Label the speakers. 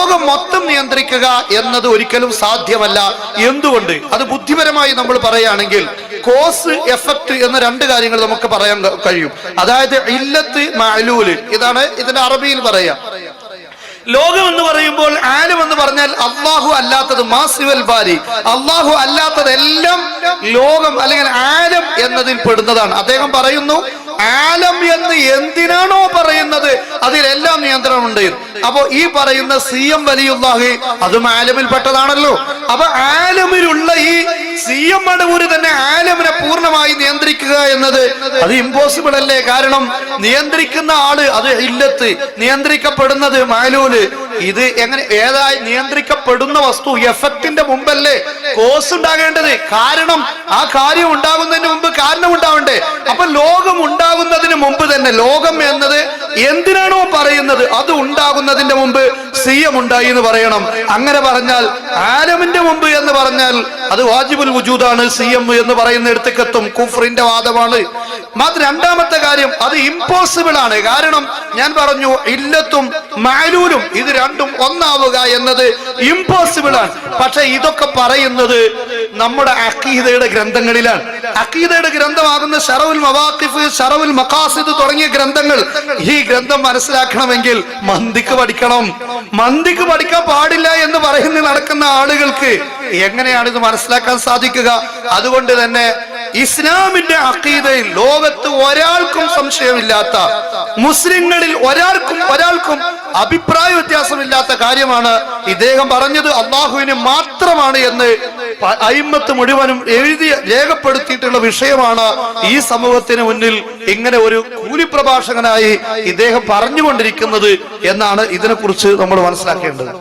Speaker 1: ലോകം മൊത്തം നിയന്ത്രിക്കുക എന്നത് ഒരിക്കലും സാധ്യമല്ല. എന്തുകൊണ്ട്? അത് ബുദ്ധിപരമായി നമ്മൾ പറയുകയാണെങ്കിൽ കോസ് എഫക്ട് എന്ന രണ്ട് കാര്യങ്ങൾ നമുക്ക് പറയാൻ കഴിയും. അതായത് ഇല്ലത്ത് മലൂൽ ഇതാണ് ഇതിന്റെ അറബിയിൽ പറയാ. ലോകം എന്ന് പറയുമ്പോൾ ആലം എന്ന് പറഞ്ഞാൽ അള്ളാഹു അല്ലാത്തത് മാസിവൽ ബാരി. അള്ളാഹു അല്ലാത്തതെല്ലാം ലോകം അല്ലെങ്കിൽ ആലം എന്നതിൽ പെടുന്നതാണ്. അദ്ദേഹം പറയുന്നു ആലം എന്ന് എന്തിനാണോ പറയുന്നത് അതിലെല്ലാം നിയന്ത്രണമുണ്ട്. അപ്പോ ഈ പറയുന്ന സി എം വലിയുല്ലാഹി അതും ആലമിൽ പെട്ടതാണല്ലോ അപ്പൊ ആലമിലുള്ള ഈ സി എം മടവൂര് തന്നെ ആലമിനെ പൂർണമായി നിയന്ത്രിക്കുക എന്നത് അത് ഇമ്പോസിബിൾ അല്ലേ? കാരണം നിയന്ത്രിക്കുന്ന ആൾ അത് ഇല്ലത്ത് നിയന്ത്രിക്കപ്പെടുന്നത് മാലൂൽ. ഇത് എങ്ങനെ ഏതായി നിയന്ത്രിക്കപ്പെടുന്ന വസ്തു എഫക്റ്റിന്റെ മുമ്പല്ലേ? കോസ് ഉണ്ടാകേണ്ടത്. കാരണം ആ കാര്യം ഉണ്ടാകുന്നതിന് മുമ്പ് കാരണം ഉണ്ടാവണ്ടേ അപ്പൊ ലോകം ഉണ്ടാകുന്നതിന് തന്നെ ലോകം എന്നത് എന്തിനാണോ പറയുന്നത്? അത് ഉണ്ടാകുന്നതിന്റെ മുമ്പ് സിയം ഉണ്ടായി എന്ന് പറയണം. അങ്ങനെ പറഞ്ഞാൽ ആലമിന്റെ മുമ്പ് എന്ന് പറഞ്ഞാൽ അത് വാജിബുൽ വുജൂദാണ് സി എം എന്ന് പറയുന്ന എടുത്തേക്കെത്തും കുഫറിന്റെ വാദമാണ്. അത് രണ്ടാമത്തെ കാര്യം അത് ഇമ്പോസിബിൾ ആണ്. കാരണം ഞാൻ പറഞ്ഞു ഇല്ലത്തും മാലൂലും ഇത് രണ്ടും ഒന്നാവുക എന്നത് ഇമ്പോസിബിൾ ആണ്. പക്ഷെ ഇതൊക്കെ പറയുന്നത് നമ്മുടെ അക്കീതയുടെ ഗ്രന്ഥങ്ങളിലാണ്. അക്കീദയുടെ ഗ്രന്ഥമാകുന്ന ഷറവുൽ മവാഖിഫ് ഷറവുൽ മഖാസിദ് തുടങ്ങിയ ഗ്രന്ഥങ്ങൾ ഈ ഗ്രന്ഥം മനസ്സിലാക്കണമെങ്കിൽ മന്തിക്ക് പഠിക്കണം. മന്തിക്ക് പഠിക്കാൻ പാടില്ല എന്ന് പറയുന്ന നടക്കുന്ന ആളുകൾക്ക് എങ്ങനെയാണ് ഇത് മനസ്സിലാക്കാൻ സാധിക്കുക? അതുകൊണ്ട് തന്നെ ഇസ്ലാമിന്റെ അക്കീതയിൽ ലോകത്ത് ഒരാൾക്കും സംശയമില്ലാത്ത മുസ്ലിങ്ങളിൽ ഒരാൾക്കും ഒരാൾക്കും അഭിപ്രായ വ്യത്യാസമില്ലാത്ത കാര്യമാണ് ഇദ്ദേഹം പറഞ്ഞത്. അള്ളാഹുവിന് മാത്രമാണ് എന്ന് അയിമ്മത്ത് മുഴുവനും എഴുതി രേഖപ്പെടുത്തിയിട്ടുള്ള വിഷയമാണ് ഈ സമൂഹത്തിന് മുന്നിൽ ഇങ്ങനെ ഒരു കൂലിപ്രഭാഷകനായി ഇദ്ദേഹം പറഞ്ഞുകൊണ്ടിരിക്കുന്നത് എന്നാണ് ഇതിനെക്കുറിച്ച് നമ്മൾ മനസ്സിലാക്കേണ്ടത്.